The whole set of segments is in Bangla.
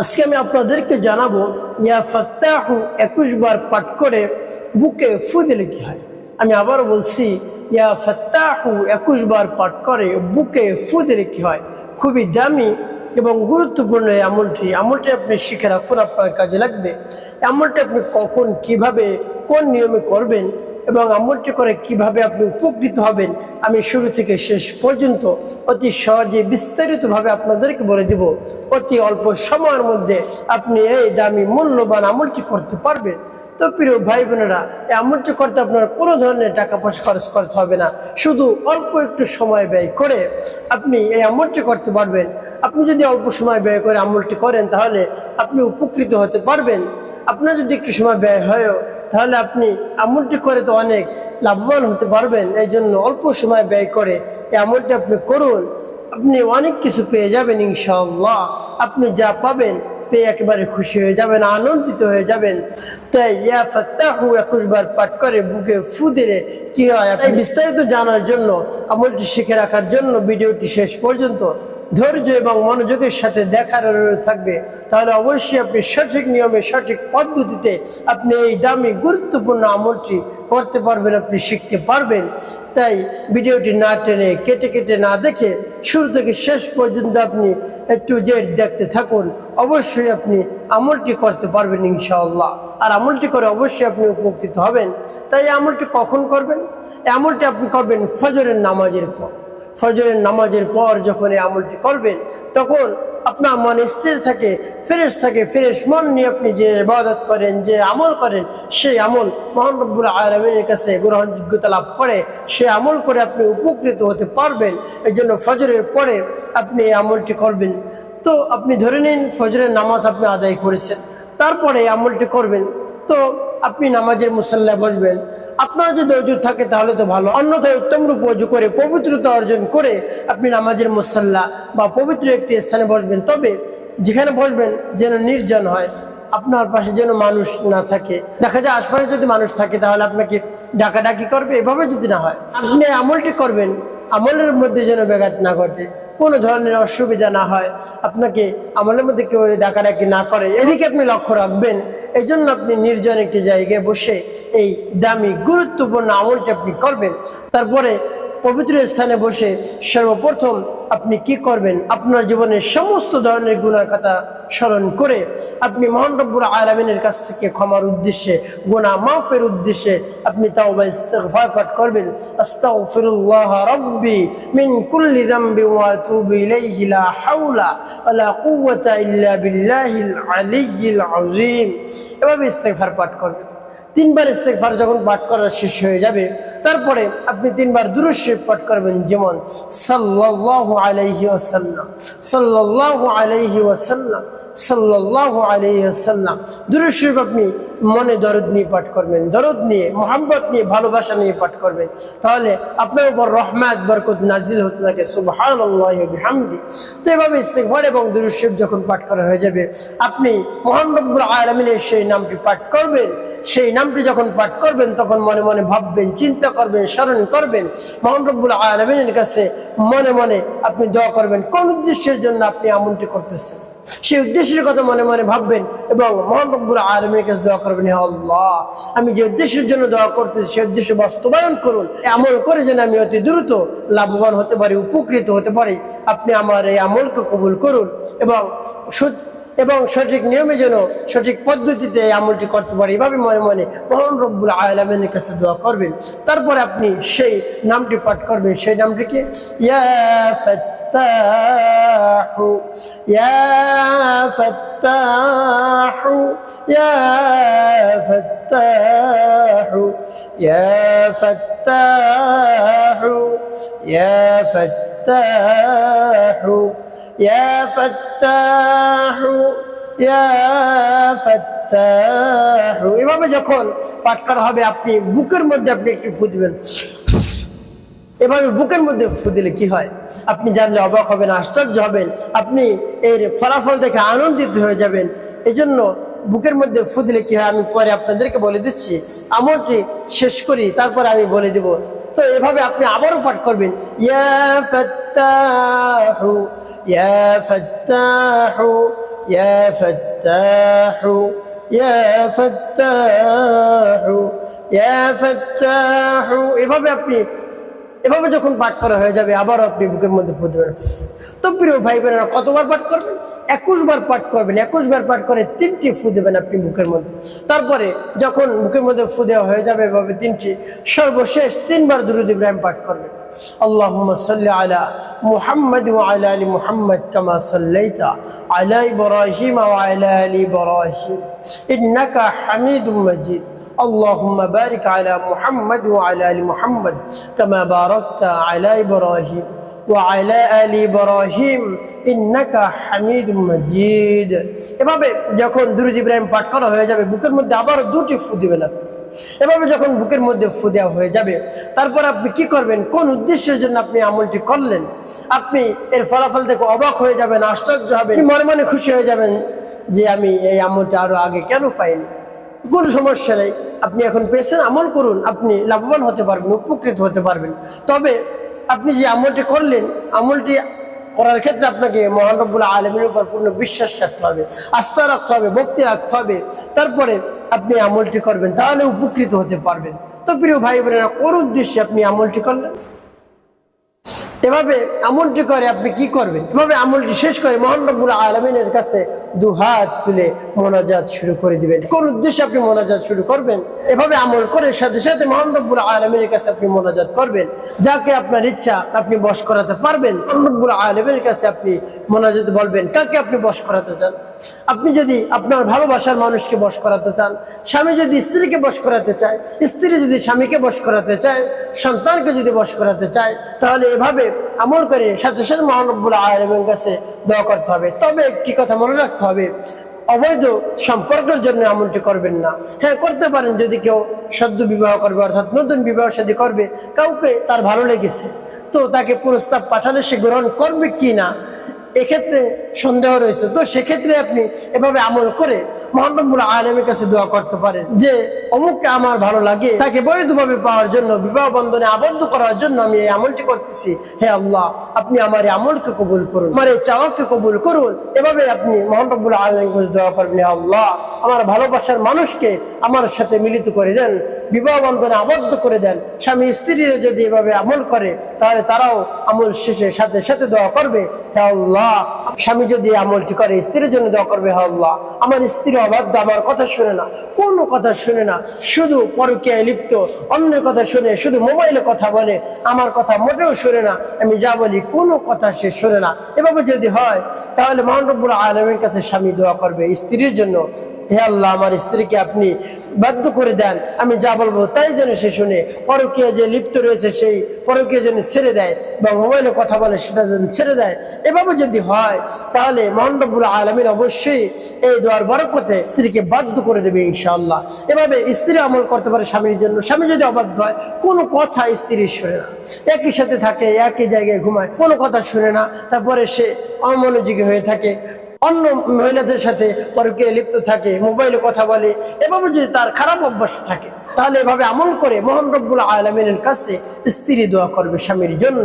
আজকে আমি আপনাদেরকে জানাব, ইয়া ফাত্তাহু, একুশ বার পাঠ করে বুকে ফু দিলে কি হয়? আমি আবারও বলছি, ইয়া ফাত্তাহু, একুশ বার পাঠ করে বুকে ফু দিলে কি হয়? খুবই দামি এবং গুরুত্বপূর্ণ এই আমলটি। আমলটি আপনি শিখে রাখুন, আপনার কাজে লাগবে। আমলটি আপনি কখন, কীভাবে কোন নিয়মে করবেন এবং আমলটি করে কীভাবে আপনি উপকৃত হবেন, আমি শুরু থেকে শেষ পর্যন্ত অতি সহজে বিস্তারিতভাবে আপনাদেরকে বলে দিব। অতি অল্প সময়ের মধ্যে আপনি এই দামি মূল্যবান আমলটি করতে পারবেন। তো প্রিয় ভাই বোনেরা, এই আমলটি করতে আপনার কোনো ধরনের টাকা পয়সা খরচ করতে হবে না। শুধু অল্প একটু সময় ব্যয় করে আপনি এই আমলটি করতে পারবেন। আপনি যদি অল্প সময় ব্যয় করে আমলটি করেন, তাহলে আপনি উপকৃত হতে পারবেন। আপনার যদি একটু সময় ব্যয় হয়ও, তাহলে আপনি আমলটি করে তো অনেক লাভবান হতে পারবেন। এই জন্য অল্প সময় ব্যয় করে এই আমলটি আপনি করুন। আপনি অনেক কিছু পেয়ে যাবেন ইনশাআল্লাহ। আপনি যা পাবেন পেয়ে একেবারে খুশি হয়ে যাবেন, আনন্দিত হয়ে যাবেন। তাই ইয়া ফাত্তাহু একুশবার পাঠ করে বুকে ফু দিলে কি হয়? বিস্তারিত জানার জন্য, আমলটি শিখে রাখার জন্য ভিডিওটি শেষ পর্যন্ত ধৈর্য এবং মনোযোগের সাথে দেখার অনুরোধ থাকবে, তাহলে অবশ্যই আপনি সঠিক নিয়মে, সঠিক পদ্ধতিতে আপনি এই দামি, গুরুত্বপূর্ণ আমলটি করতে পারবেন, আপনি শিখতে পারবেন। তাই ভিডিওটি না টেনে, কেটে কেটে না দেখে শুরু থেকে শেষ পর্যন্ত আপনি একটু জেড দেখতে থাকুন। অবশ্যই আপনি আমলটি করতে পারবেন ইনশাআল্লাহ। আর আমলটি করে অবশ্যই আপনি উপকৃত হবেন। তাই আমলটি কখন করবেন? আমলটি আপনি করবেন ফজরের নামাজের পর। ফজরের নামাজের পর যখন এই আমলটি করবেন, তখন আপনার মন স্থির থাকে, ফ্রেশ থাকে, ফ্রেশ মন নিয়ে আপনি যে ইবাদত করেন, যে আমল করেন, সেই আমল মহান রব্বুল আলমিনের কাছে গ্রহণযোগ্যতা লাভ করে, সে আমল করে আপনি উপকৃত হতে পারবেন। এই জন্য ফজরের পরে আপনি এই আমলটি করবেন। তো আপনি ধরে নিন, ফজরের নামাজ আপনি আদায় করেছেন, তারপরে আমলটি করবেন। তো আপনি নামাজের মুসাল্লায় বসবেন। আপনার যদি অজু থাকে তাহলে তো ভালো। অন্যথায় উত্তম রূপ অজু করে, পবিত্রতা অর্জন করে আপনি নামাজের মুসাল্লা বা পবিত্র একটি স্থানে বসবেন। তবে যেখানে বসবেন যেন নির্জন হয়, আপনার পাশে যেন মানুষ না থাকে। দেখা যায় আশপাশে যদি মানুষ থাকে তাহলে আপনাকে ডাকাডাকি করবে। এভাবে যদি না হয়, আপনি আমলটি করবেন, আমলের মধ্যে যেন ব্যাঘাত না ঘটে। কোনো ধরনের অসুবিধা না হয়, আপনাকে আমলের মধ্যে কেউ ডাকাডাকি না করে। এদিকে আপনি লক্ষ্য রাখবেন এই জন্য আপনি নির্জন একটি জায়গায় বসে এই দামি, গুরুত্বপূর্ণ আমলটি আপনি করবেন। তারপরে পবিত্র স্থানে বসে সর্বপ্রথম আপনি কি করবেন? আপনার জীবনের সমস্ত ধরনের গুণার কথা স্মরণ করে আপনি মহান রব্বুর আলমিনের কাছ থেকে ক্ষমার উদ্দেশ্যে গুণা মাফের উদ্দেশ্যে আপনি তাও বা পাঠ করবেন। মিন এভাবে ইস্তেগফার পাঠ করবেন। তিনবার ইস্তেগফার যখন পাঠ করা শেষ হয়ে যাবে, তারপরে আপনি তিনবার দুরুশরীফ পাঠ করবেন যেমন সাল্লাহ আলাইহি ওয়াসাল্লাম সাল্লাহ আলাইহি ওয়াসাল্লাম। সাল্লাল্লাহু আলাইহি ওয়াসাল্লাম। দুরুশরীফ আপনি মনে দরদ নিয়ে পাঠ করবেন, দরদ নিয়ে মোহাম্মত নিয়ে, ভালোবাসা নিয়ে পাঠ করবেন। তাহলে আপনার উপর রহমাত, বরকত নাজিল হতে থাকে ওয়া তো এভাবে ইস্তেগফার এবং দুরুশরীফ যখন পাঠ করা হয়ে যাবে, আপনি মহান রব্বুল আলামিনের সেই নামটি পাঠ করবেন। সেই নামটি যখন পাঠ করবেন, তখন মনে মনে ভাববেন, চিন্তা করবেন, স্মরণ করবেন। মহান রব্বুল আলমিনের কাছে মনে মনে আপনি দোয়া করবেন, কোন উদ্দেশ্যের জন্য আপনি আমলটি করতেছেন? সেই উদ্দেশ্যের কথা মনে মনে ভাববেন এবং মহান রব্বুল আলমীর কাছে দোয়া করবেন আল্লাহ, আমি যে উদ্দেশ্যের জন্য দোয়া করতেছি সেই উদ্দেশ্য বাস্তবায়ন করুন, আমল করে যেন আমি অতি দ্রুত লাভবান হতে পারি, উপকৃত হতে পারি। আপনি আমার এই আমলকে কবুল করুন এবং এবং সঠিক নিয়মে যেন সঠিক পদ্ধতিতে এই আমলটি করতে পারে। এভাবে মনে মনে মহান রব্বুল আলমের কাছে দোয়া করবেন। তারপরে আপনি সেই নামটি পাঠ করবেন। সেই নামটিকে ইয়া ফাত্তাহ ইয়া ফাত্তাহ ইয়া ফাত্তাহ ইয়া ফাত্তাহ ইয়া ফাত্তাহ يا فتاح يا فتاح এভাবে যখন পাঠ করা হবে আপনি বুকের মধ্যে আপনি একটু ফু দিবেন এভাবে বুকের মধ্যে ফু দিলে কি হয়? আপনি জানলে অবাক হবেন, আশ্চর্য হবেন। আপনি এর ফলাফল দেখে আনন্দিত হয়ে যাবেন। এজন্য বুকের মধ্যে ফু দিলে কি হয়? আমি পরে আপনাদেরকে বলে দিচ্ছি। আমলটি শেষ করি, তারপর আমি বলে দেব। তো এভাবে আপনি আবারও পাঠ করবেন। ইয়া ইয়া ইয়া ইয়া ইয়া এভাবে আপনি এভাবে যখন পাঠ করা হয়ে যাবে আবার আপনি বুকের মধ্যে ফু দেবেন তো প্রিয় ভাই বোনেরা কতবার পাঠ করবেন একুশ বার পাঠ করবেন একুশ বার পাঠ করে তিনটি ফু দেবেন আপনি বুকের মধ্যে তারপরে যখন বুকের মধ্যে ফু দেওয়া হয়ে যাবে এভাবে তিনটি সর্বশেষ তিনবার দুরুদ ইব্রাহিম পাঠ করবেন اللهم صل على محمد وعلى ال محمد كما صليت على ابراهيم وعلى ال ابراهيم انك حميد مجيد اللهم بارك على محمد وعلى ال محمد كما باركت على ابراهيم وعلى ال ابراهيم انك حميد مجيد এভাবে যখন দুরুদ ইব্রাহিম পাঠ করা হয়ে যাবে বুকের মধ্যে আবার দুটি ফু দিবেন আপনি। এভাবে যখন বুকের মধ্যে ফু দেওয়া হয়ে যাবে তারপর আপনি কি করবেন কোন উদ্দেশ্যের জন্য আপনি আমলটি করলেন আপনি এর ফলাফল দেখে অবাক হয়ে যাবেন আশ্চর্য হবেন মনে মনে খুশি হয়ে যাবেন যে আমি এই আমলটা আরো আগে কেন পাইনি কোনো সমস্যা নেই। আপনি এখন পেয়েছেন, আমল করুন। আপনি লাভবান হতে পারবেন, উপকৃত হতে পারবেন। তবে আপনি যে আমলটি করলেন, আমলটি করার ক্ষেত্রে আপনাকে মহানবুল আলমের উপর পূর্ণ বিশ্বাস রাখতে হবে, আস্থা রাখতে হবে, ভক্তি রাখতে হবে। তারপরে আপনি আমলটি করবেন, তাহলে উপকৃত হতে পারবেন। তো প্রিয় ভাই বোনেরা কোন উদ্দেশ্যে আপনি আমলটি করলেন? এভাবে আমলটি করে আপনি কি করবেন? এভাবে আমলটি শেষ করে মোহাম্মবুল আলমিনের কাছে দু হাত তুলে মোনাজাত শুরু করে দিবেন। কোন উদ্দেশ্যে আপনি মোনাজাত শুরু করবেন? এভাবে আমল করে সাথে সাথে মোহাম্মবুল আলমিনের কাছে আপনি মোনাজাত করবেন। যাকে আপনার ইচ্ছা, আপনি বশ করাতে পারবেন। মোহাম্মবুল আলমের কাছে আপনি মোনাজাত বলবেন, কাকে আপনি বস করাতে চান? আপনি যদি আপনার ভালোবাসার মানুষকে বশ করাতে চান, স্বামী যদি স্ত্রীকে বস করাতে চায়, স্ত্রী যদি স্বামীকে বশ করাতে চায়, সন্তানকে যদি বস করাতে চায়, তাহলে এভাবে আমল করে সাথে সাথে মহানব্বুল আলমের কাছে দোয়া করতে হবে। তবে একটি কথা মনে রাখতে হবে, অবৈধ সম্পর্কের জন্য আমলটি করবেন না। হ্যাঁ করতে পারেন যদি কেউ সদ্য বিবাহ করবে অর্থাৎ নতুন বিবাহ সাথে করবে, কাউকে তার ভালো লেগেছে। তো তাকে প্রস্তাব পাঠালে সে গ্রহণ করবে কি না এক্ষেত্রে সন্দেহ রয়েছে। তো সেক্ষেত্রে আপনি এভাবে আমল করে মোহাম্মদুল আলমের কাছে দোয়া করতে পারেন যে, অমুককে আমার ভালো লাগে, তাকে বৈধভাবে পাওয়ার জন্য, বিবাহ বন্ধনে আবদ্ধ করার জন্য আমি এই আমলটি করতেছি। হে আল্লাহ, আপনি আমার এই আমলকে কবুল করুন, আমার এই চাওয়াকে কবুল করুন। এভাবে আপনি মোহাম্মদুল আলমের কাছে দোয়া করবেন, হে আল্লাহ, আমার ভালোবাসার মানুষকে আমার সাথে মিলিত করে দেন, বিবাহ বন্ধনে আবদ্ধ করে দেন। স্বামী স্ত্রীরা যদি এভাবে আমল করে, তাহলে তারাও আমল শেষে সাথে সাথে দোয়া করবে। হে আল্লাহ স্বামী যদি আমলটি করে, স্ত্রীর জন্য দোয়া করবে আল্লাহ। আমার স্ত্রী অবাধ্য, আমার কথা শুনে না। কোনো কথা শুনে না। শুধু পরকীয়ায় লিপ্ত, অন্যের কথা শুনে, শুধু মোবাইলে কথা বলে। আমার কথা মোটেও শুনে না। আমি যা বলি, কোনো কথা সে শুনে না। এভাবে যদি হয়, তাহলে মহানবুল আলমের কাছে স্বামী দোয়া করবে স্ত্রীর জন্য। হে আল্লাহ, আমার স্ত্রীকে আপনি বাধ্য করে দেন। আমি যা বলব তাই যেন সে শুনে। পরকীয় যে লিপ্ত রয়েছে সেই পরকীয় যেন ছেড়ে দেয় বা মোবাইলে কথা বলে সেটা যেন ছেড়ে দেয়। এভাবে যদি হয়, তাহলে মহানবুল আলমীর অবশ্যই এই দোয়ার বরকতে স্ত্রীকে বাধ্য করে দেবে ইনশাআল্লাহ। এভাবে স্ত্রী আমল করতে পারে স্বামীর জন্য। স্বামী যদি অবাধ্য হয়, কোনো কথা স্ত্রীর শুনে না। একই সাথে থাকে, একই জায়গায় ঘুমায়, কোনো কথা শুনে না। তারপরে সে অমনোযোগী হয়ে থাকে। অন্য মহিলাদের সাথে পরকে লিপ্ত থাকে, মোবাইলে কথা বলে, এভাবে যদি তার খারাপ অভ্যাস থাকে, তাহলে এভাবে আমল করে মোহাম্মবুল আলমিনের কাছে স্ত্রী দোয়া করবে স্বামীর জন্য।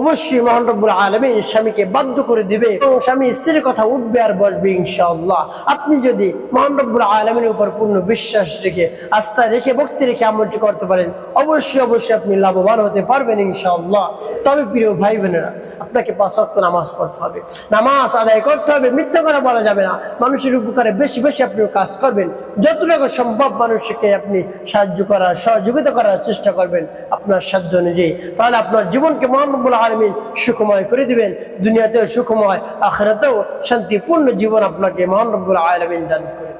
অবশ্যই মোহন রব্বুল আলমিন স্বামীকে বাধ্য করে দিবে। এবং স্বামী স্ত্রীর কথা উঠবে আর বসবে ইনশাআল্লাহ। আপনি যদি মোহন রব্বুল আলমিনের উপর পূর্ণ বিশ্বাস রেখে, আস্থা রেখে, ভক্তি রেখে আমলটি করতে পারেন, অবশ্যই অবশ্যই আপনি লাভবান হতে পারবেন ইনশাআল্লাহ। তবে প্রিয় ভাই বোনেরা আপনাকে পাঁচ নামাজ পড়তে হবে। নামাজ আদায় করতে হবে, মিথ্যা করে বলা যাবে না। মানুষের উপকারে বেশি বেশি আপনি কাজ করবেন। যতটুকু সম্ভব মানুষকে আপনি সাহায্য করার, সহযোগিতা করার চেষ্টা করবেন আপনার সাধ্য অনুযায়ী। তাহলে আপনার জীবনকে মহানবুল আলমিন সুখময় করে দিবেন। দুনিয়াতেও সুখময় আখরাতেও শান্তিপূর্ণ জীবন আপনাকে মহানব্বুল আলমিন দান করে